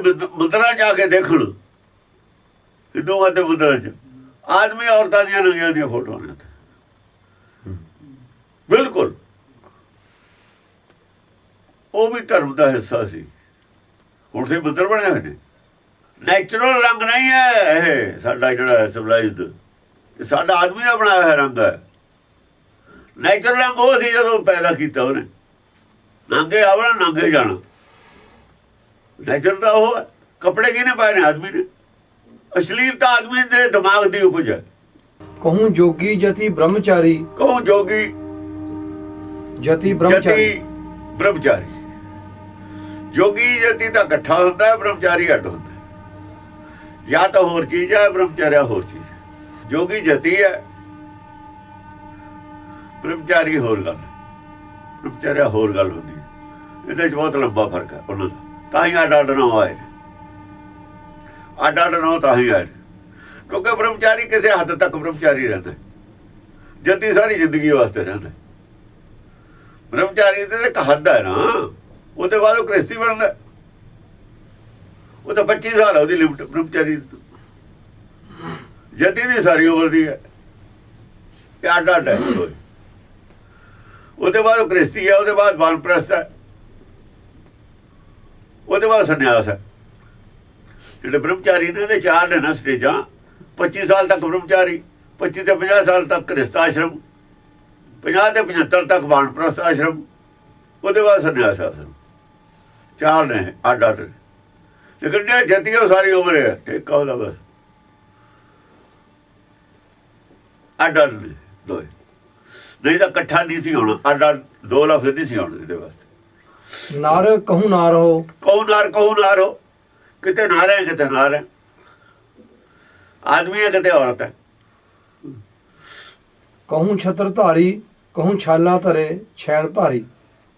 ਮੰਦ- ਮੰਦਰਾਂ ਜਾ ਕੇ ਦੇਖਣ। ਹਿੰਦੂਆਂ ਦੇ ਮੰਦਰਾਂ 'ਚ? ਆਦਮੀ ਔਰਤਾਂ ਦੀਆਂ ਨੰਗੀਆਂ ਦੀਆਂ ਫੋਟੋਆਂ ਨੇ ਬਿਲਕੁਲ। ਉਹ ਵੀ ਧਰਮ ਦਾ ਹਿੱਸਾ ਸੀ। ਹੁਣ ਤੇ ਮੰਦਰ ਬਣੇ ਹੋਏ ਨੇ। ਨੈਚੁਰਲ ਰੰਗ ਨਹੀਂ ਹੈ ਇਹ, ਸਾਡਾ ਜਿਹੜਾ ਸਿਵਲਾਈਜ਼ਡ ਸਾਡਾ ਆਦਮੀ ਦਾ ਬਣਾਇਆ ਹੋਇਆ ਰੰਗ ਹੈ। ਨੈਚੁਰਲ ਰੰਗ ਉਹ ਸੀ ਜਦੋਂ ਪੈਦਾ ਕੀਤਾ ਉਹਨੇ। ਨੰਗੇ ਆਵਣਾ, ਨੰਗੇ ਜਾਣਾ। ਨੈਚੁਰਲ ਤਾਂ ਉਹ ਕੱਪੜੇ ਕਿਹਨੇ ਪਾਏ ਨੇ ਆਦਮੀ ਨੇ? ਅਸ਼ਲੀਲਤਾ ਆਦਮੀ ਦੇ ਦਿਮਾਗ ਦੀ ਉਪਜ ਹੈ। ਕਹੂੰ ਜੋਗੀ ਜਤੀ ਬ੍ਰਹਮਚਾਰੀ। ਕਹੋ ਜੋਗੀ ਜਤੀ ਬ੍ਰਹਮਚਾਰੀ। ਬ੍ਰਹਮਚਾਰੀ। ਜੋਗੀ ਜਤੀ ਦਾ ਇਕੱਠਾ ਹੁੰਦਾ ਹੈ ਬ੍ਰਹਮਚਾਰੀ ਅੱਡ ਹੁੰਦਾ ਜਾਂ ਤਾਂ ਹੋਰ ਚੀਜ਼ ਹੈ ਬ੍ਰਹਮਚਾਰਿਆ ਹੋਰ ਚੀਜ਼ ਹੈ। ਜੋਗੀ ਜਤੀ ਹੈ। ਬ੍ਰਹਮਚਾਰੀ ਹੋਰ ਗੱਲ ਬ੍ਰਹਮਚਾਰਿਆ ਹੋਰ ਗੱਲ ਹੁੰਦੀ ਹੈ। ਇਹਦੇ ਵਿੱਚ ਬਹੁਤ ਲੰਬਾ ਫ਼ਰਕ ਹੈ ਉਹਨਾਂ ਦਾ। ਤਾਂ ਹੀ ਅੱਡ ਅੱਡ ਨੌ ਆਏ ਨੇ। ਅੱਡ ਅੱਡ ਨਾ ਤਾਂ ਹੀ ਆਏ ਕਿਉਂਕਿ ਬ੍ਰਹਮਚਾਰੀ ਕਿਸੇ ਹੱਦ ਤੱਕ ਬ੍ਰਹਮਚਾਰੀ ਰਹਿੰਦਾ। ਜੱਦੀ ਸਾਰੀ ਜ਼ਿੰਦਗੀ ਵਾਸਤੇ ਰਹਿੰਦਾ। ਬ੍ਰਹਮਚਾਰੀ ਦੇ ਤਾਂ ਇੱਕ ਹੱਦ ਹੈ ਨਾ। ਉਹਦੇ ਬਾਅਦ ਉਹ ਕ੍ਰਿਸਤੀ ਬਣਦਾ। ਉਹ ਤਾਂ 25 ਸਾਲ ਉਹਦੀ ਲਿਮਟ ਬ੍ਰਹਮਚਾਰੀ ਜੱਦੀ ਦੀ ਸਾਰੀ ਉਮਰ ਦੀ ਹੈ। ਇਹ ਅੱਡ ਅੱਡ ਹੈ ਉਹਦੇ ਬਾਅਦ ਉਹ ਕ੍ਰਿਸਤੀ ਹੈ, ਉਹਦੇ ਬਾਅਦ ਵਾਨਪ੍ਰਸਤ ਹੈ। ਉਹਦੇ ਬਾਅਦ ਸੰਨਿਆਸ ਹੈ। ਜਿਹੜੇ ਬ੍ਰਹਮਚਾਰੀ ਨੇ ਇਹਦੇ ਚਾਰ ਨੇ ਨਾ ਸਟੇਜਾਂ। 25 ਸਾਲ ਤੱਕ ਬ੍ਰਹਮਚਾਰੀ 25 ਤੇ 50 ਸਾਲ ਤੱਕ ਕ੍ਰਿਸਤ ਆਸ਼ਰਮ 50 ਤੇ 75 ਤੱਕ ਵਾਨਪ੍ਰਸਥ ਆਸ਼ਰਮ, ਉਹਦੇ ਬਾਅਦ ਸੰਨਿਆਸ ਆਸ਼ਰਮ ਚਾਰ ਨੇ, ਅੱਡ ਅੱਡ। ਲੇਕਿਨ ਜੇ ਜਤੀ ਉਹ ਸਾਰੀ ਉਮਰ ਹੈ ਠੇਕਾ ਉਹਦਾ ਬਸ। ਅੱਡ ਅੱਡ ਨੇ, ਦੋਏ। ਨਹੀਂ ਤਾਂ ਇਕੱਠਾ ਨਹੀਂ ਸੀ ਹੋਣਾ। ਅੱਡ ਅੱਡ, ਦੋ ਲਫ਼ਜ਼ ਨਹੀਂ ਸੀ ਹੋਣੇ ਇਹਦੇ ਵਾਸਤੇ। ਨਰ ਕਹੂੰ ਨਾ ਰਹੋ। ਕਹੂ ਨਾਰ ਕਹੂ ਨਾਰ ਹੋ ਕਿਤੇ ਨਾਰ ਹੈ ਕਿਤੇ ਨਾਰ ਹੈ ਆਦਮੀ ਹੈ ਕਿਤੇ ਔਰਤ ਹੈ। ਕਹੂੰ ਛਤਰ ਧਾਰੀ ਕਹੂੰ ਛਾਲਾ ਧਰੇ ਛੈਲ ਭਾਰੀ।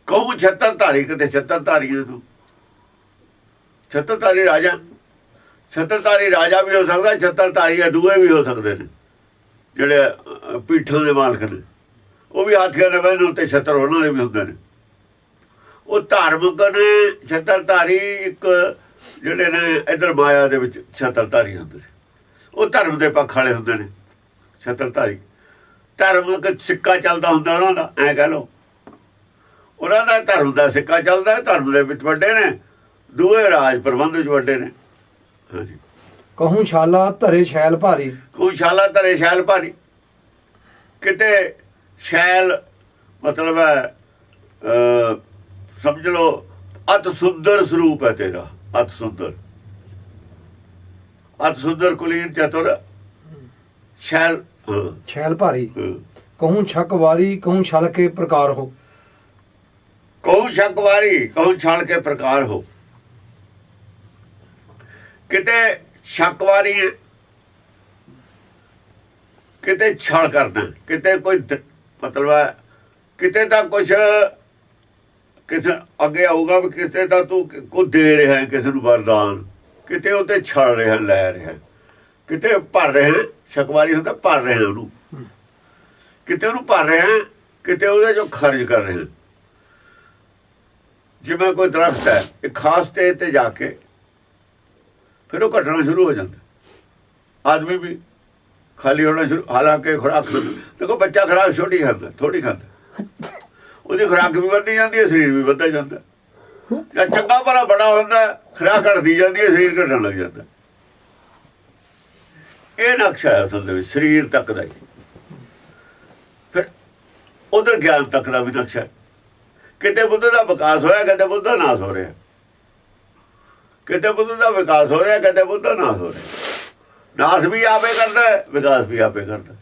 ਕਹੂ ਛੱਤਰ ਧਾਰੀ ਕਿਤੇ ਛੱਤਰ ਧਾਰੀ ਹੈ ਤੂੰ। ਛੱਤਰ ਧਾਰੀ ਰਾਜਾ। ਛੱਤਰ ਧਾਰੀ ਰਾਜਾ ਵੀ ਹੋ ਸਕਦਾ ਛੱਤਰ ਧਾਰੀ ਦੂਏ ਵੀ ਹੋ ਸਕਦੇ ਨੇ। ਜਿਹੜੇ ਅਹ, ਪੀਠਾਂ ਦੇ ਮਾਲਕ ਨੇ। ਉਹ ਵੀ ਹਾਥੀਆਂ ਦੇ ਬਹਿਣ ਉੱਤੇ ਛੱਤਰ ਉਹਨਾਂ ਦੇ ਵੀ ਹੁੰਦੇ ਨੇ। ਉਹ ਧਾਰਮਿਕ ਨੇ ਛੱਤਰ ਧਾਰੀ ਇੱਕ ਜਿਹੜੇ ਨੇ ਇਧਰ ਮਾਇਆ ਦੇ ਵਿੱਚ ਛੱਤਰ ਧਾਰੀ ਹੁੰਦੇ ਨੇ। ਉਹ ਧਰਮ ਦੇ ਪੱਖ ਵਾਲੇ ਹੁੰਦੇ ਨੇ ਛੱਤਰ ਧਾਰੀ ਧਰਮਿਕ ਸਿੱਕਾ ਚੱਲਦਾ ਹੁੰਦਾ ਉਹਨਾਂ ਦਾ ਐ ਕਹ ਲਓ। ਉਹਨਾਂ ਦਾ ਧਰਮ ਦਾ ਸਿੱਕਾ ਚੱਲਦਾ ਹੈ ਧਰਮ ਦੇ ਵਿੱਚ ਵੱਡੇ ਨੇ ਦੂਏ ਰਾਜ ਪ੍ਰਬੰਧ ਵਿੱਚ ਵੱਡੇ ਨੇ। ਹਾਂਜੀ। ਕਹੂੰ ਛਾਲਾ ਧਰੇ ਛੈਲ ਭਾਰੀ। ਕੋਈ ਸ਼ਾਲਾ ਧਰੇ ਸ਼ੈਲ ਭਾਰੀ। ਕਿਤੇ ਸ਼ੈਲ ਮਤਲਬ ਹੈ ਸਮਝ ਲਓ ਅਤ ਸੁੰਦਰ ਸਰੂਪ ਹੈ ਤੇਰਾ ਅਤ ਸੁੰਦਰ। ਅਤ ਸੁੰਦਰ ਕੁਲੀਨ ਚਤੁਰ ਹਾਂ, ਛੈਲ ਭਾਰੀ। ਕਹੂੰ ਛਕ ਵਾਰੀ ਕਹੂੰ ਛਲ ਕੇ ਪ੍ਰਕਾਰ ਹੋ। ਕਹੂੰ ਸ਼ੱਕਵਾਰੀ ਕਹੂੰ ਛਲ ਕੇ ਪ੍ਰਕਾਰ ਹੋ। ਕਿਤੇ ਸ਼ੱਕਵਾਰੀ ਹੈ ਕਿਤੇ ਛਲ ਕਰਦਾ ਕਿਤੇ ਕੋਈ ਮਤਲਬ ਹੈ ਕਿਤੇ ਤਾਂ ਕੁਛ ਕਿਸੇ ਅੱਗੇ ਆਊਗਾ ਵੀ ਕਿਸੇ ਦਾ ਤੂੰ ਕੋ ਦੇ ਰਿਹਾ ਹੈ, ਕਿਸੇ ਨੂੰ ਵਰਦਾਨ। ਕਿਤੇ ਉਤੇ ਛਲ ਰਿਹਾ, ਲੈ ਰਿਹਾ। ਕਿਤੇ ਭਰ ਰਿਹਾ, ਸ਼ੱਕਵਾਰੀ ਹੁੰਦਾ, ਭਰ ਰਿਹਾ ਉਹਨੂੰ। ਕਿਤੇ ਉਹਨੂੰ ਭਰ ਰਿਹਾ, ਕਿਤੇ ਉਹਦੇ ਜੋ ਖਰਚ ਕਰ ਰਿਹਾ। ਜਿਵੇਂ ਕੋਈ ਦਰਖਤ ਹੈ ਇੱਕ ਖਾਸ ਸਟੇਜ ਤੇ ਜਾ ਕੇ, ਫਿਰ ਉਹ ਘਟਣਾ ਸ਼ੁਰੂ ਹੋ ਜਾਂਦਾ। ਆਦਮੀ ਵੀ ਖਾਲੀ ਹੋਣਾ ਸ਼ੁਰੂ, ਹਾਲਾਂਕਿ ਖੁਰਾਕ, ਦੇਖੋ ਬੱਚਾ ਖੁਰਾਕ ਛੋਟੀ ਖਾਂਦਾ ਥੋੜੀ ਖਾਂਦਾ। ਉਹਦੀ ਖੁਰਾਕ ਵੀ ਵੱਧਦੀ ਜਾਂਦੀ ਹੈ, ਸਰੀਰ ਵੀ ਵੱਧਦਾ ਜਾਂਦਾ ਜਾਂ ਚੰਗਾ ਭਲਾ ਬੜਾ ਹੁੰਦਾ ਖੁਰਾਕ ਘਟਦੀ ਜਾਂਦੀ ਹੈ, ਸਰੀਰ ਘਟਣ ਲੱਗ ਜਾਂਦਾ ਇਹ ਨਕਸ਼ਾ ਹੈ ਅਸਲ ਦੇ ਵਿੱਚ, ਸਰੀਰ ਤੱਕ ਦਾ ਹੀ। ਫਿਰ ਉਧਰ ਗਿਆਨ ਤੱਕ ਦਾ ਵੀ ਨਕਸ਼ਾ ਕਿਤੇ ਬੁੱਧ ਦਾ ਵਿਕਾਸ ਹੋਇਆ, ਕਿਤੇ ਬੁੱਧ ਦਾ ਨਾਸ ਹੋ ਰਿਹਾ ਕਿਤੇ ਬੁੱਧ ਦਾ ਵਿਕਾਸ ਹੋ ਰਿਹਾ, ਕਿਤੇ ਬੁੱਧ ਦਾ ਨਾਸ ਹੋ ਰਿਹਾ ਨਾਸ ਵੀ ਆਪੇ ਕਰਦਾ ਵਿਕਾਸ ਵੀ ਆਪੇ ਕਰਦਾ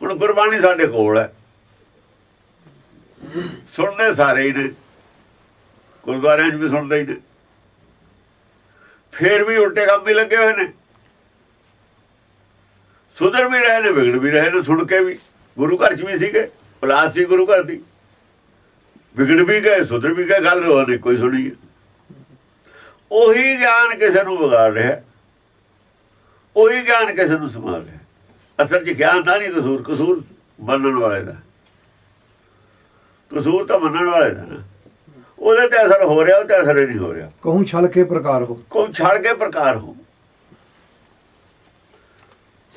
ਹੁਣ ਗੁਰਬਾਣੀ ਸਾਡੇ ਕੋਲ ਹੈ। ਸੁਣਦੇ ਸਾਰੇ ਹੀ ਨੇ। ਗੁਰਦੁਆਰਿਆਂ 'ਚ ਵੀ ਸੁਣਦੇ ਹੀ ਨੇ। ਫੇਰ ਵੀ ਉਲਟੇ ਕੰਮ ਵੀ ਲੱਗੇ ਹੋਏ ਨੇ। ਸੁਧਰ ਵੀ ਰਹੇ ਨੇ, ਵਿਗੜ ਵੀ ਰਹੇ ਨੇ, ਸੁਣ ਕੇ ਵੀ। ਗੁਰੂ ਘਰ 'ਚ ਵੀ ਸੀਗੇ, ਪਲਾਸ ਸੀ ਗੁਰੂ ਘਰ ਦੀ। ਵਿਗੜ ਵੀ ਗਏ, ਸੁਧਰ ਵੀ ਗਏ, ਗੱਲ ਉਹਨੇ ਕੋਈ ਸੁਣੀ ਉਹੀ ਗਿਆਨ ਕਿਸੇ ਨੂੰ ਵਿਗਾੜ ਰਿਹਾ। ਉਹੀ ਗਿਆਨ ਕਿਸੇ ਨੂੰ ਸੰਭਾਲ ਰਿਹਾ। ਅਸਲ 'ਚ ਗਿਆਨ ਦਾ ਨਹੀਂ ਕਸੂਰ ਕਸੂਰ ਮੰਨਣ ਵਾਲੇ ਦਾ। ਕਸੂਰ ਤਾਂ ਮੰਨਣ ਵਾਲੇ ਦਾ ਨਾ। ਉਹਦੇ ਤੇ ਅਸਰ ਹੋ ਰਿਹਾ ਉਹ ਤੇ ਅਸਰ ਨਹੀਂ ਹੋ ਰਿਹਾ। ਕਹੂੰ ਛਲ ਕੇ ਪ੍ਰਕਾਰ ਹੋ। ਕੋਈ ਛੱਡ ਕੇ ਪ੍ਰਕਾਰ ਹੋ।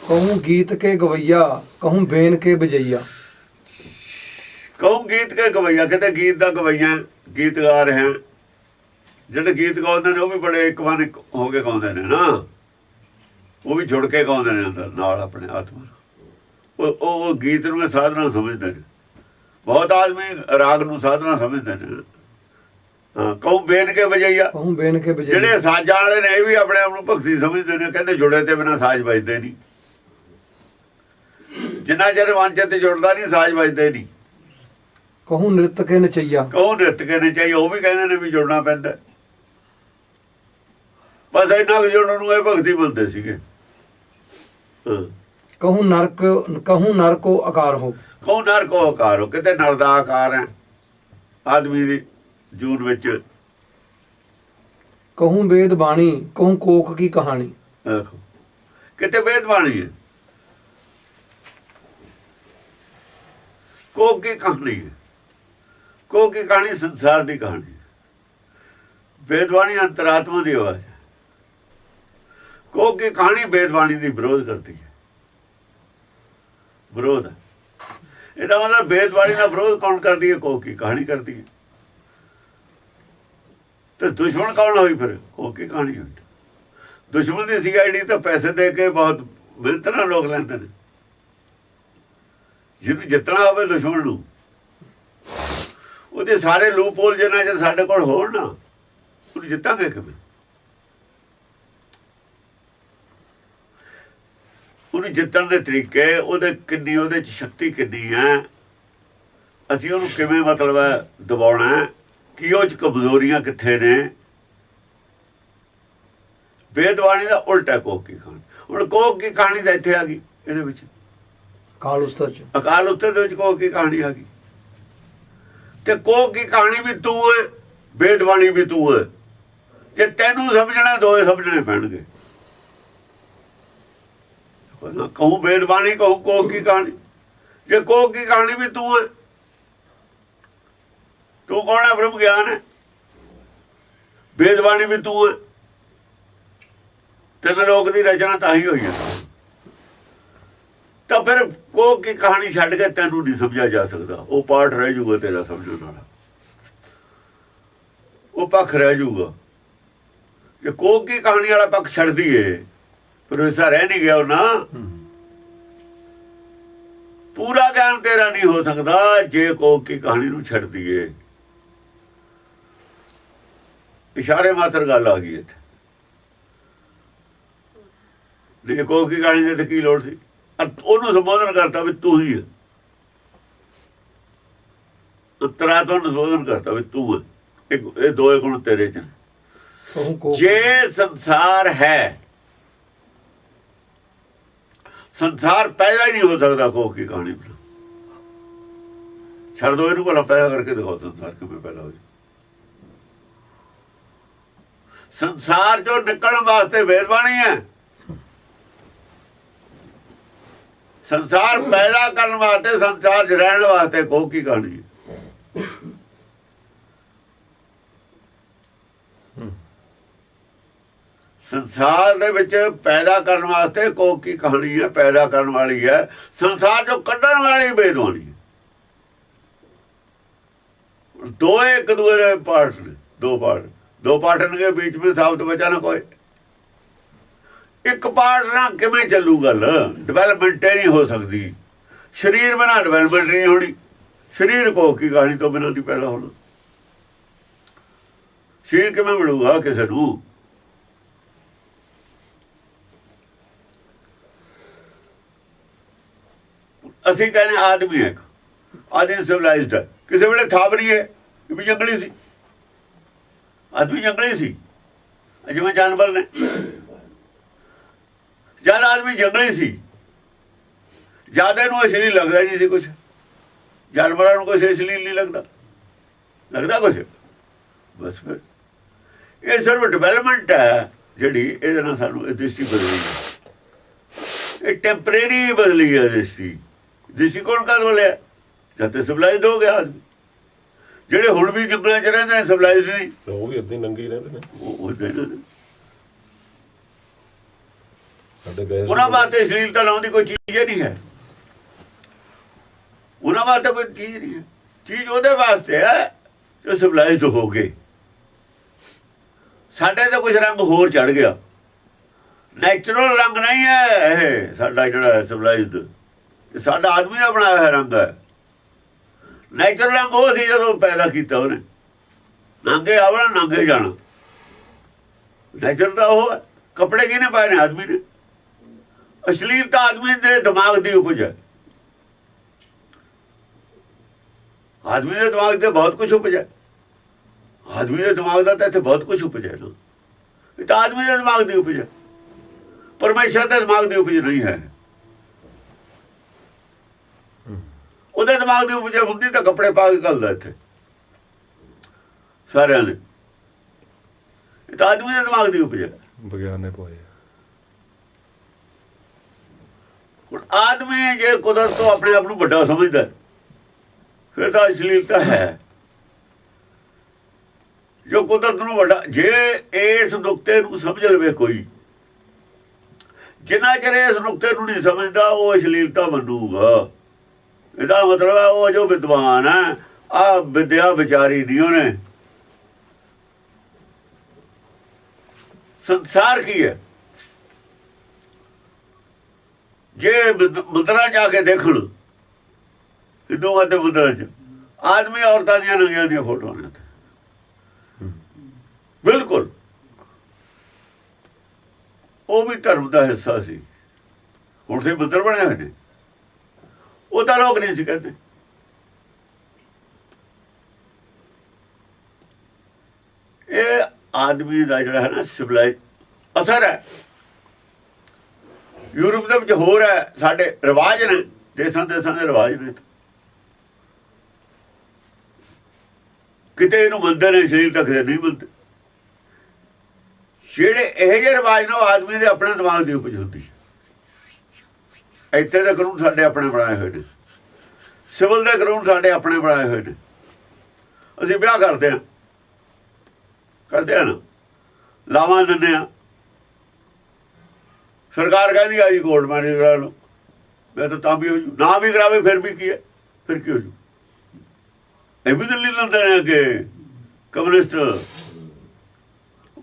ਕਹੂੰ ਗੀਤ ਕੇ ਗਵਈਆ ਕਹੂੰ ਬੇਨ ਕੇ ਬਜਈਆ। ਕਹੂੰ ਗੀਤ ਕੇ ਗਵਈਆ ਕਿਤੇ ਗੀਤ ਦਾ ਗਵਈਆ ਗੀਤ ਗਾ ਰਹੇ ਜਿਹੜੇ ਗੀਤ ਗਾਉਂਦੇ ਨੇ ਉਹ ਵੀ ਬੜੇ ਇੱਕ ਵਾਰ ਹੋ ਕੇ ਗਾਉਂਦੇ ਨੇ ਨਾ। ਉਹ ਵੀ ਜੁੜ ਕੇ ਗਾਉਂਦੇ ਨੇ ਅੰਦਰ ਨਾਲ ਆਪਣੇ ਆਤਮਾ। ਉਹ ਉਹ ਗੀਤ ਨੂੰ ਸਾਧਨਾ ਸਮਝਦੇ ਨੇ। ਬਹੁਤ ਆਦਮੀ ਰਾਗ ਨੂੰ ਸਾਧਨਾ ਸਮਝਦੇ ਨੇ। ਕਹੂੰ ਬੇਨ ਕੇ ਵਜਈਆ। ਕਹੂੰ ਬੇਨ ਕੇ ਬਜਈਆ ਜਿਹੜੇ ਸਾਜ਼ਾਂ ਵਾਲੇ ਨੇ ਇਹ ਵੀ ਆਪਣੇ ਆਪ ਨੂੰ ਭਗਤੀ ਸਮਝਦੇ ਨੇ ਕਹਿੰਦੇ ਜੁੜੇ ਤੇ ਬਿਨਾ ਸਾਜ਼ ਵੱਜਦੇ ਨਹੀਂ। ਜਿੰਨਾ ਚਿਰ ਮਨ ਚ ਤੇ ਜੁੜਦਾ ਨਹੀਂ ਸਾਜ਼ ਵੱਜਦੇ ਨਹੀਂ। ਕਹੂੰ ਨ੍ਰਿਤ ਕੇ ਨਚਈਆ। ਕਹੋ ਨਿਤ ਕਰਨੇ ਚਾਹੀਏ ਉਹ ਵੀ ਕਹਿੰਦੇ ਨੇ ਵੀ ਜੁੜਨਾ ਪੈਂਦਾ। ਬਸ ਇਹਨਾਂ ਕੁ ਜੁੜਨ ਨੂੰ ਇਹ ਭਗਤੀ ਬੰਦੇ ਸੀਗੇ। ਹਾਂ। ਕਹੂੰ ਨਰਕ ਕਹੂੰ ਨਰਕੋ ਆਕਾਰ ਹੋ। ਕਹੋ ਨਰ ਕੋ ਆਕਾਰ ਹੋ। ਕਿਤੇ ਨਰ ਦਾ ਆਕਾਰ ਹੈ? ਆਦਮੀ ਦੀ ਜੂਨ ਵਿੱਚ। ਕਹੂੰ ਵੇਦ ਬਾਣੀ ਕਹੂੰ ਕੋਕ ਕੀ ਕਹਾਣੀ। ਕਿਤੇ ਵੇਦ ਬਾਣੀ ਹੈ? ਕੋਕ ਕੀ ਕਹਾਣੀ ਹੈ? ਕੋਕ ਕੀ ਕਹਾਣੀ? ਸੰਸਾਰ ਦੀ ਕਹਾਣੀ ਹੈ। ਵੇਦਵਾਣੀ ਅੰਤਰਾਤਮਾ ਦੀ ਆਵਾਜ਼ ਹੈ। ਕੋਕ ਕੀ ਕਹਾਣੀ ਵੇਦਵਾਣੀ ਦੀ ਵਿਰੋਧ ਕਰਦੀ ਹੈ। ਵਿਰੋਧ ਹੈ। ਇਹਦਾ ਮਤਲਬ ਵੇਦਵਾਣੀ ਦਾ ਵਿਰੋਧ ਕੌਣ ਕਰਦੀ ਹੈ? ਕੋਕੀ ਕਹਾਣੀ ਕਰਦੀ ਹੈ। ਤੇ ਦੁਸ਼ਮਣ ਕੌਣ ਹੋਈ ਫਿਰ? ਕੋਕ ਕਹਾਣੀ ਹੋਈ ਦੁਸ਼ਮਣ ਦੀ ਸੀਆਈਡੀ ਤਾਂ ਪੈਸੇ ਦੇ ਕੇ ਬਹੁਤ ਮਿਹਨਤ ਨਾਲ ਲੋਕ ਲੈਂਦੇ ਨੇ। ਜਿਹਨੂੰ ਜਿੱਤਣਾ ਹੋਵੇ ਦੁਸ਼ਮਣ ਨੂੰ। ਉਹਦੇ ਸਾਰੇ ਲੂਪੋਲ ਜਿੰਨਾ ਚਿਰ ਸਾਡੇ ਕੋਲ ਹੋਣ ਨਾ, ਉਹਨੂੰ ਜਿੱਤਾਂਗੇ ਕਿਵੇਂ? ਉਹਨੂੰ ਜਿੱਤਣ ਦੇ ਤਰੀਕੇ ਉਹਦੇ ਕਿੰਨੀ ਉਹਦੇ ਚ ਸ਼ਕਤੀ ਕਿੰਨੀ ਹੈ? ਅਸੀਂ ਉਹਨੂੰ ਕਿਵੇਂ ਮਤਲਬ ਹੈ? ਦਬਾਉਣਾ ਕੀ ਉਹ ਚ ਕਮਜ਼ੋਰੀਆਂ ਕਿੱਥੇ ਨੇ? ਵੇਦਵਾਣੀ ਦਾ ਉਲਟਾ ਕੋਕ ਕੀ ਕਹਾਣੀ ਹੁਣ ਕੋਕ ਕੀ ਕਹਾਣੀ ਤਾਂ ਇੱਥੇ ਆ ਗਈ ਇਹਦੇ ਵਿੱਚ। ਕਾਲ ਉਸਤਤ ਚ। ਅਕਾਲ ਉਸਤਤ ਦੇ ਵਿੱਚ ਕੋਕ ਕੀ ਕਹਾਣੀ ਆ ਗਈ। ਤੇ ਕੋਕ ਕੀ ਕਹਾਣੀ ਵੀ ਤੂੰ ਹੈ ਵੇਦਵਾਣੀ ਵੀ ਤੂੰ ਹੈ। ਜੇ ਤੈਨੂੰ ਸਮਝਣਾ ਦੋਏ ਸਮਝਣੇ ਪੈਣਗੇ। ਕਹੂੰ ਵੇਦਵਾਣੀ ਕਹੂੰ ਕੋਕ ਕੀ ਕਹਾਣੀ? ਜੇ ਕੋਕ ਕੀ ਕਹਾਣੀ ਵੀ ਤੂੰ ਹੈ, ਤੂੰ ਕੌਣ ਹੈ? ਬ੍ਰਹਮ ਗਿਆਨ ਹੈ। ਵੇਦਵਾਣੀ ਵੀ ਤੂੰ ਹੈ। ਤਿੰਨ ਲੋਕ ਦੀ ਰਚਨਾ ਤਾਂ ਹੀ ਹੋਈ ਹੈ। ਤਾਂ ਫਿਰ ਕੋ ਕੀ ਕਹਾਣੀ ਛੱਡ ਕੇ ਤੈਨੂੰ ਨਹੀਂ ਸਮਝਿਆ ਜਾ ਸਕਦਾ। ਉਹ ਪਾਠ ਰਹਿ ਜੂਗਾ ਤੇਰਾ ਸਮਝਣ ਵਾਲਾ। ਉਹ ਪੱਖ ਰਹਿ ਜੂਗਾ ਜੇ ਕੋ ਕੀ ਕਹਾਣੀ ਵਾਲਾ ਪੱਖ ਛੱਡ ਦਈਏ ਫਿਰ ਵੈਸਾ ਰਹਿ ਨਹੀਂ ਗਿਆ ਉਹ ਨਾ। ਪੂਰਾ ਗਿਆਨ ਤੇਰਾ ਨਹੀਂ ਹੋ ਸਕਦਾ ਜੇ ਕੋ ਕੀ ਕਹਾਣੀ ਨੂੰ ਛੱਡ ਦਈਏ। ਇਸ਼ਾਰੇ ਮਾਤਰ ਗੱਲ ਆ ਗਈ ਇੱਥੇ। ਜੇ ਕੋ ਕੀ ਕਹਾਣੀ ਦੇ ਤੇ ਕੀ ਲੋੜ ਸੀ? ਉਹਨੂੰ ਸੰਬੋਧਨ ਕਰਤਾ ਵੀ ਤੂੰ ਹੀ ਹੈ। ਉਤਰਾ ਤੋਂ ਸੰਬੋਧਨ ਕਰਤਾ ਵੀ ਤੂੰ ਹੈ। ਇਹ ਦੋਏ ਗੁਣ ਤੇਰੇ ਚ ਜੇ ਸੰਸਾਰ ਹੈ ਸੰਸਾਰ ਪੈਦਾ ਹੀ ਨਹੀਂ ਹੋ ਸਕਦਾ ਕੋ ਕੀ ਕਹਾਣੀ ਬਣਾ। ਛੱਡ ਦੋ ਇਹਨੂੰ ਭਲਾ, ਪੈਦਾ ਕਰਕੇ ਦਿਖਾਓ ਸੰਸਾਰ ਕਿਵੇਂ ਪੈਦਾ ਹੋ ਸੰਸਾਰ ਚੋਂ ਨਿਕਲਣ ਵਾਸਤੇ ਵੇਦਵਾਣੀ ਹੈ। ਸੰਸਾਰ ਪੈਦਾ ਕਰਨ ਵਾਸਤੇ, ਸੰਸਾਰ 'ਚ ਰਹਿਣ ਵਾਸਤੇ ਕੋ ਕੀ ਕਹਾਣੀ ਸੰਸਾਰ ਦੇ ਵਿੱਚ ਪੈਦਾ ਕਰਨ ਵਾਸਤੇ ਕੋਕੀ ਕਹਾਣੀ ਹੈ, ਪੈਦਾ ਕਰਨ ਵਾਲੀ ਹੈ। ਸੰਸਾਰ ਚੋਂ ਕੱਢਣ ਵਾਲੀ ਬੇਦਵਾਨੀ ਹੈ। ਦੋ ਇੱਕ ਦੂਏ ਦੇ ਪਾਠ ਨੇ, ਦੋ ਪਾਠ। ਦੋ ਪਾਰਟਨ ਦੇ ਵਿੱਚ ਵਿੱਚ ਸਾਬਤ ਬਚਾ ਨਾ ਕੋਈ। ਇੱਕ ਪਾਠ ਨਾਲ ਕਿਵੇਂ ਚੱਲੂ ਗੱਲ? ਡਿਵੈਲਪਮੈਂਟ ਨਹੀਂ ਹੋ ਸਕਦੀ। ਸਰੀਰ ਬਿਨਾਂ ਡਿਵੈਲਪਮੈਂਟ ਨਹੀਂ ਹੋਣੀ। ਸਰੀਰ ਕੋ ਕੀ ਕਹਾਣੀ ਤੋਂ ਬਿਨਾਂ ਨਹੀਂ ਪੈਦਾ ਹੋਣਾ। ਸਰੀਰ ਕਿਵੇਂ ਮਿਲੂਗਾ ਕਿਸੇ ਨੂੰ? ਅਸੀਂ ਕਹਿੰਦੇ ਆਦਮੀ ਹੈ ਇੱਕ। ਆਦਮੀ ਸਿਵਲਾਈਜ਼ਡ ਹੈ। ਕਿਸੇ ਵੇਲੇ ਥਾਬਰੀ ਹੈ ਇਹ ਵੀ ਜੰਗਲੀ ਸੀ। ਆਦਮੀ ਜੰਗਲੀ ਸੀ। ਜਿਵੇਂ ਜਾਨਵਰ ਨੇ। ਜਦ ਆਦਮੀ ਜੰਗਲੀ ਸੀ, ਜ਼ਿਆਦਾ ਨੂੰ ਅਸਲੀ ਲੱਗਦਾ ਨਹੀਂ ਸੀ ਕੁਝ ਜਾਨਵਰਾਂ ਨੂੰ ਕੁਝ ਅਸ਼ਲੀਲ ਨਹੀਂ ਲੱਗਦਾ। ਲੱਗਦਾ ਕੁਝ ਬਸ ਫਿਰ। ਇਹ ਸਿਰਫ ਡਿਵੈਲਪਮੈਂਟ ਹੈ ਜਿਹੜੀ ਇਹਦੇ ਨਾਲ ਸਾਨੂੰ ਇਹ ਦ੍ਰਿਸ਼ਟੀ ਬਦਲੀ ਹੈ। ਇਹ ਟੈਂਪਰੇਰੀ ਬਦਲੀ ਹੈ ਦ੍ਰਿਸ਼ਟੀ। ਦ੍ਰਿਸ਼ਟੀ ਕੌਣ ਕਦ ਬਦਲਿਆ ਜਦ ਤੇ ਸਿਵਲਾਈਜ਼ਡ ਹੋ ਗਿਆ। ਆਦਮੀ ਜਿਹੜੇ ਹੁਣ ਵੀ ਜੰਗਲਾਂ 'ਚ ਰਹਿੰਦੇ ਨੇ ਸਿਵਲਾਈਜ਼ਡ ਨਹੀਂ ਉਹ ਵੀ ਅੱਧੇ ਨੰਗੇ ਰਹਿੰਦੇ ਨੇ। ਉਹ ਉਹਨਾਂ ਵਾਸਤੇ ਅਸ਼ਲੀਲਤਾ ਲਾਉਣ ਦੀ ਕੋਈ ਚੀਜ਼ ਹੀ ਨਹੀਂ ਹੈ। ਉਹਨਾਂ ਵਾਸਤੇ ਕੋਈ ਚੀਜ਼ ਨਹੀਂ ਹੈ। ਚੀਜ਼ ਉਹਦੇ ਵਾਸਤੇ ਹੈ ਜੋ ਸਿਵਲਾਈਜ਼ਡ ਹੋ ਗਏ। ਸਾਡੇ ਤੇ ਕੁਝ ਰੰਗ ਹੋਰ ਚੜ ਗਿਆ। ਨੈਚੁਰਲ ਰੰਗ ਨਹੀਂ ਹੈ ਇਹ ਸਾਡਾ ਜਿਹੜਾ ਸਿਵਲਾਈਜ਼ਡ ਸਾਡਾ ਆਦਮੀ ਦਾ ਬਣਾਇਆ ਹੋਇਆ ਰੰਗ ਹੈ। ਨੈਚੁਰਲ ਰੰਗ ਉਹ ਸੀ ਜਦੋਂ ਪੈਦਾ ਕੀਤਾ ਉਹਨੇ। ਨੰਗੇ ਆਵਣਾ, ਨੰਗੇ ਜਾਣਾ। ਨੈਚੁਰਲ ਤਾਂ ਉਹ ਹੈ। ਕੱਪੜੇ ਕਿਹਨੇ ਪਾਏ ਨੇ ਆਦਮੀ ਨੇ? ਅਸ਼ਲੀਲਤਾ ਆਦਮੀ ਦੇ ਦਿਮਾਗ ਦੀ ਉਪਜ ਹੈ। ਆਦਮੀ ਦੇ ਦਿਮਾਗ ਤੇ ਬਹੁਤ ਕੁਝ ਉਪਜ ਹੈ। ਆਦਮੀ ਦੇ ਦਿਮਾਗ ਦਾ ਤਾਂ ਇੱਥੇ ਬਹੁਤ ਕੁਝ ਉਪਜ ਹੈ ਨਾ। ਇਹ ਤਾਂ ਆਦਮੀ ਦੇ ਦਿਮਾਗ ਦੀ ਉਪਜ ਹੈ। ਪਰਮੇਸ਼ਰ ਦੇ ਦਿਮਾਗ ਦੀ ਉਪਜ ਨਹੀਂ ਹੈ। ਉਹਦੇ ਦਿਮਾਗ ਦੀ ਉਪਜ ਹੁੰਦੀ ਤਾਂ ਕੱਪੜੇ ਪਾ ਕੇ ਘੱਲਦਾ ਇੱਥੇ। ਸਾਰਿਆਂ ਦੇ ਇਹ ਤਾਂ ਆਦਮੀ ਦੇ ਦਿਮਾਗ ਦੀ ਉਪਜ ਵਿਗਿਆਨ ਨੇ ਪਵਾਏ ਹੁਣ ਆਦਮੀ ਜੇ ਕੁਦਰਤ ਤੋਂ ਆਪਣੇ ਆਪ ਨੂੰ ਵੱਡਾ ਸਮਝਦਾ ਫਿਰ ਤਾਂ ਅਸ਼ਲੀਲਤਾ ਹੈ। ਜੋ ਕੁਦਰਤ ਨੂੰ ਵੱਡਾ ਜੇ ਇਸ ਨੁਕਤੇ ਨੂੰ ਸਮਝ ਲਵੇ ਕੋਈ ਜਿੰਨਾ ਚਿਰ ਇਸ ਨੁਕਤੇ ਨੂੰ ਨਹੀਂ ਸਮਝਦਾ ਉਹ ਅਸ਼ਲੀਲਤਾ ਮੰਨੂਗਾ। ਇਹਦਾ ਮਤਲਬ ਹੈ ਉਹ ਜੋ ਵਿਦਵਾਨ ਹੈ ਆ ਵਿਦਿਆ ਵਿਚਾਰੀ ਦੀ ਉਹਨੇ। ਸੰਸਾਰ ਕੀ ਹੈ? ਜੇ ਮੰਦ- ਮੰਦਰਾਂ ਜਾ ਕੇ ਦੇਖਣ ਹਿੰਦੂਆਂ ਦੇ ਮੰਦਰਾਂ 'ਚ, ਆਦਮੀ ਔਰਤਾਂ ਦੀਆਂ ਨੰਗੀਆਂ ਦੀਆਂ ਫੋਟੋਆਂ ਨੇ ਉੱਥੇ। ਬਿਲਕੁਲ। ਉਹ ਵੀ ਧਰਮ ਦਾ ਹਿੱਸਾ ਸੀ। ਹੁਣ ਤੇ ਮੰਦਰ ਬਣੇ ਹੋਏ ਨੇ। ਉਹ ਤਾਂ ਲੋਕ ਨਹੀਂ ਸੀ ਕਹਿੰਦੇ ਇਹ ਆਦਮੀ ਦਾ ਜਿਹੜਾ ਹੈ ਨਾ ਸਿਵਲਾਈਜ਼ ਅਸਰ ਹੈ। ਯੂਰਪ ਦੇ ਵਿੱਚ ਹੋਰ ਹੈ, ਸਾਡੇ ਰਿਵਾਜ ਨੇ, ਦੇਸਾਂ ਦੇਸਾਂ ਦੇ ਰਿਵਾਜ ਨੇ। ਕਿਤੇ ਇਹਨੂੰ ਮੰਨਦੇ ਨੇ, ਸ਼ਰੀਰ ਤੱਕ ਦੇ ਨਹੀਂ ਮੰਨਦੇ। ਜਿਹੜੇ ਇਹ ਜਿਹੇ ਰਿਵਾਜ ਨੇ, ਉਹ ਆਦਮੀ ਦੇ ਆਪਣੇ ਦਿਮਾਗ ਦੀ ਉਪਜ ਹੁੰਦੀ। ਹੈ। ਇੱਥੇ ਦੇ ਕਾਨੂੰਨ ਸਾਡੇ ਆਪਣੇ ਬਣਾਏ ਹੋਏ ਨੇ। ਸਿਵਲ ਦੇ ਕਾਨੂੰਨ ਸਾਡੇ ਆਪਣੇ ਬਣਾਏ ਹੋਏ ਨੇ। ਅਸੀਂ ਵਿਆਹ ਕਰਦੇ ਹਾਂ। ਕਰਦੇ ਹਾਂ ਨਾ। ਲਾਵਾਂ ਦਿੰਦੇ ਹਾਂ। ਸਰਕਾਰ ਕਹਿੰਦੀ ਆ ਜੀ ਕੋਰਟ ਮੈਰਿਜ ਕਰਾ ਲਓ। ਮੈਂ ਤਾਂ ਤਾਂ ਵੀ ਹੋ ਜੂ। ਨਾ ਵੀ ਕਰਾਵੇ ਫਿਰ ਵੀ ਕੀ ਹੈ? ਫਿਰ ਕੀ ਹੋ ਜੂ? ਇਹ ਵੀ ਦਿੱਲੀ ਲੰਦੇ ਨੇ ਕਿ ਕਮਿਊਨਿਸਟ।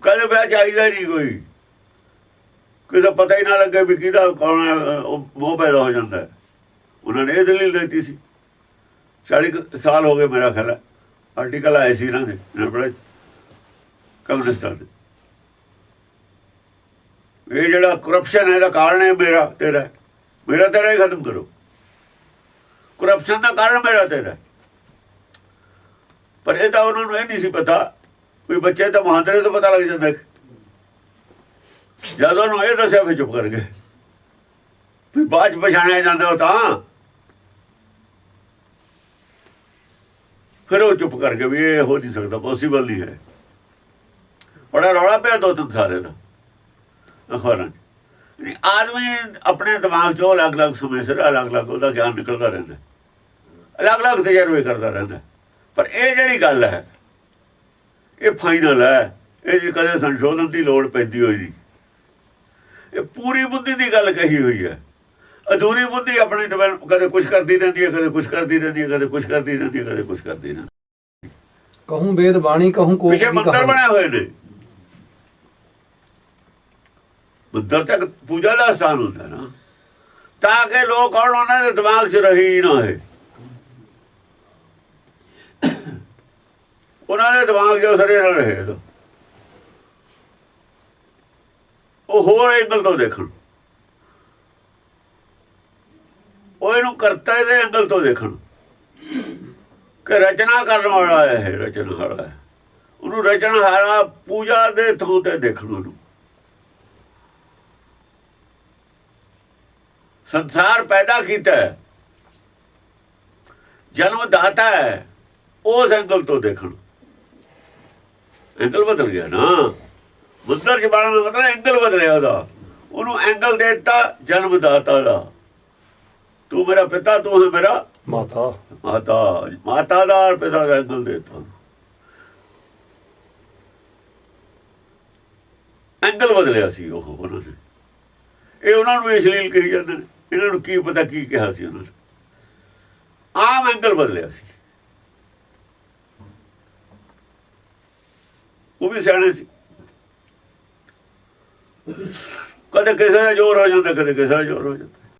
ਕਹਿੰਦੇ ਵਿਆਹ ਚਾਹੀਦਾ ਨਹੀਂ ਕੋਈ। ਕਿਦਾ ਪਤਾ ਹੀ ਨਾ ਲੱਗੇ ਵੀ ਕਿਹਦਾ ਕੌਣ ਹੈ, ਉਹ ਮੋਹ ਪੈਦਾ ਹੋ ਜਾਂਦਾ ਉਹਨਾਂ ਨੇ ਇਹ ਦਲੀਲ ਦਿੱਤੀ ਸੀ। 40 ਸਾਲ ਹੋ ਗਏ ਮੇਰਾ ਖਿਆਲ ਹੈ। ਆਰਟੀਕਲ ਆਏ ਸੀ ਇਹਨਾਂ ਦੇ, ਇਹਨਾਂ ਬੜੇ ਕਮਿਊਨਿਸਟਾਂ ਦੇ। ਇਹ ਜਿਹੜਾ ਕਰਪਸ਼ਨ ਹੈ ਦਾ ਕਾਰਨ ਹੈ ਮੇਰਾ, ਤੇਰਾ ਮੇਰਾ ਤੇਰਾ ਹੀ ਖਤਮ ਕਰੋ। ਕਰਪਸ਼ਨ ਦਾ ਕਾਰਨ ਮੇਰਾ ਤੇਰਾ ਪਰ ਇਹ ਤਾਂ ਉਹਨਾਂ ਨੂੰ ਇਹ ਨਹੀਂ ਸੀ ਪਤਾ, ਵੀ ਬੱਚੇ ਤਾਂ ਮਹਾਂਦਰੇ ਤੋਂ ਪਤਾ ਲੱਗ ਜਾਂਦਾ ਜਦ ਉਹਨੂੰ ਇਹ ਦੱਸਿਆ ਵੀ ਚੁੱਪ ਕਰ ਗਏ ਵੀ ਬਾਅਦ ਚ ਪਛਾਣਿਆ ਜਾਂਦਾ ਉਹ ਤਾਂ। ਫਿਰ ਉਹ ਚੁੱਪ ਕਰ ਗਏ ਵੀ ਇਹ ਹੋ ਨਹੀਂ ਸਕਦਾ ਪੋਸੀਬਲ ਨਹੀਂ ਹੈ। ਬੜਾ ਰੌਲਾ ਪਿਆ ਦੋ ਤਿੰਨ ਸਾਰੇ ਦਾ ਅਖਬਾਰਾਂ 'ਚ। ਨਹੀਂ, ਆਦਮੀ ਆਪਣੇ ਦਿਮਾਗ 'ਚੋਂ ਅਲੱਗ-ਅਲੱਗ ਸਮੇਂ ਸਿਰ ਅਲੱਗ-ਅਲੱਗ ਉਹਦਾ ਗਿਆਨ ਨਿਕਲਦਾ ਰਹਿੰਦਾ। ਅਲੱਗ-ਅਲੱਗ ਤਜਰਬੇ ਕਰਦਾ ਰਹਿੰਦਾ। ਪਰ ਇਹ ਜਿਹੜੀ ਗੱਲ ਹੈ ਇਹ ਫਾਈਨਲ ਹੈ। ਇਹ ਜੀ ਕਦੇ ਸੰਸ਼ੋਧਨ ਦੀ ਲੋੜ ਪੈਂਦੀ ਹੋਈ ਨਹੀਂ। ਇਹ ਪੂਰੀ ਬੁੱਧੀ ਦੀ ਗੱਲ ਕਹੀ ਹੋਈ ਹੈ। ਅਧੂਰੀ ਬੁੱਧੀ ਆਪਣੀ ਡਿਵੈਲਪ ਕਦੇ ਕੁਝ ਕਰਦੀ ਰਹਿੰਦੀ ਹੈ ਕਦੇ ਕੁਝ ਕਰਦੀ ਰਹਿੰਦੀ ਹੈ ਕਦੇ ਕੁਝ ਕਰਦੀ ਰਹਿੰਦੀ ਹੈ ਕਦੇ ਕੁਝ ਕਰਦੀ ਹੈ। ਕਹੂੰ ਵੇਦ ਬਾਣੀ ਕਹੂੰ ਕੋਕ ਪਿਛੇ ਮੰਦਰ ਕਹਾਣੀ। ਬਣੇ ਹੋਏ ਨੇ। ਮੰਦਰ ਤੱਕ ਪੂਜਾ ਦਾ ਸਥਾਨ ਹੁੰਦਾ ਨਾ। ਤਾਂ ਕਿ ਲੋਕ ਆਉਣ ਉਹਨਾਂ ਦੇ ਦਿਮਾਗ 'ਚ ਰਹੀ ਨਾ ਹੈ ਉਹਨਾਂ ਦੇ ਦਿਮਾਗ 'ਚ ਸਰੇ ਨਾ ਰਹੇ ਇਹਦਾ। ਉਹ ਹੋਰ ਐਂਗਲ ਤੋਂ ਦੇਖਣ ਉਹ ਇਹਨੂੰ ਕਰਤਾ ਇਹਦੇ ਐਂਗਲ ਤੋਂ ਦੇਖਣ। ਕਿ ਰਚਨਾ ਕਰਨ ਵਾਲਾ ਹੈ ਇਹ ਰਚਨਾ ਵਾਲਾ ਹੈ। ਉਹਨੂੰ ਰਚਨਹਾਰਾ ਪੂਜਾ ਦੇ ਥਾਂ ਤੇ ਦੇਖਣ ਉਹਨੂੰ ਸੰਸਾਰ ਪੈਦਾ ਕੀਤਾ ਹੈ। ਜਨਮ ਦਾਤਾ ਹੈ। ਉਸ ਐਂਗਲ ਤੋਂ ਦੇਖਣ। ਐਂਗਲ ਬਦਲ ਗਿਆ ਨਾ। ਮੰਦਰ ਚ ਬਾਣਾ ਦਾ ਮਤਲਬ ਐਂਗਲ ਬਦਲਿਆ ਉਹਦਾ। ਉਹਨੂੰ ਐਂਗਲ ਦੇ ਦਿੱਤਾ ਜਨਮ ਦਾਤਾ ਦਾ। ਤੂੰ ਮੇਰਾ ਪਿਤਾ ਤੂੰ ਹੈ ਮੇਰਾ ਮਾਤਾ। ਮਾਤਾ। ਮਾਤਾ ਦਾ ਔਰ ਪਿਤਾ ਦਾ ਐਂਗਲ ਦਿੱਤਾ। ਐਂਗਲ ਬਦਲਿਆ ਸੀ ਉਹ ਉਹਨਾਂ ਨੇ। ਇਹ ਉਹਨਾਂ ਨੂੰ ਇਸ਼ਲੀਲ ਕਰੀ ਜਾਂਦੇ ਨੇ। ਇਹਨਾਂ ਨੂੰ ਕੀ ਪਤਾ ਕੀ ਕਿਹਾ ਸੀ ਉਹਨਾਂ ਨੇ। ਆਮ ਐਂਗਲ ਬਦਲਿਆ ਸੀ। ਉਹ ਵੀ ਸਿਆਣੇ ਸੀ। ਕਦੇ ਕਿਸੇ ਦਾ ਜ਼ੋਰ ਹੋ ਜਾਂਦਾ ਕਦੇ ਕਿਸੇ ਦਾ ਜ਼ੋਰ ਹੋ ਜਾਂਦਾ।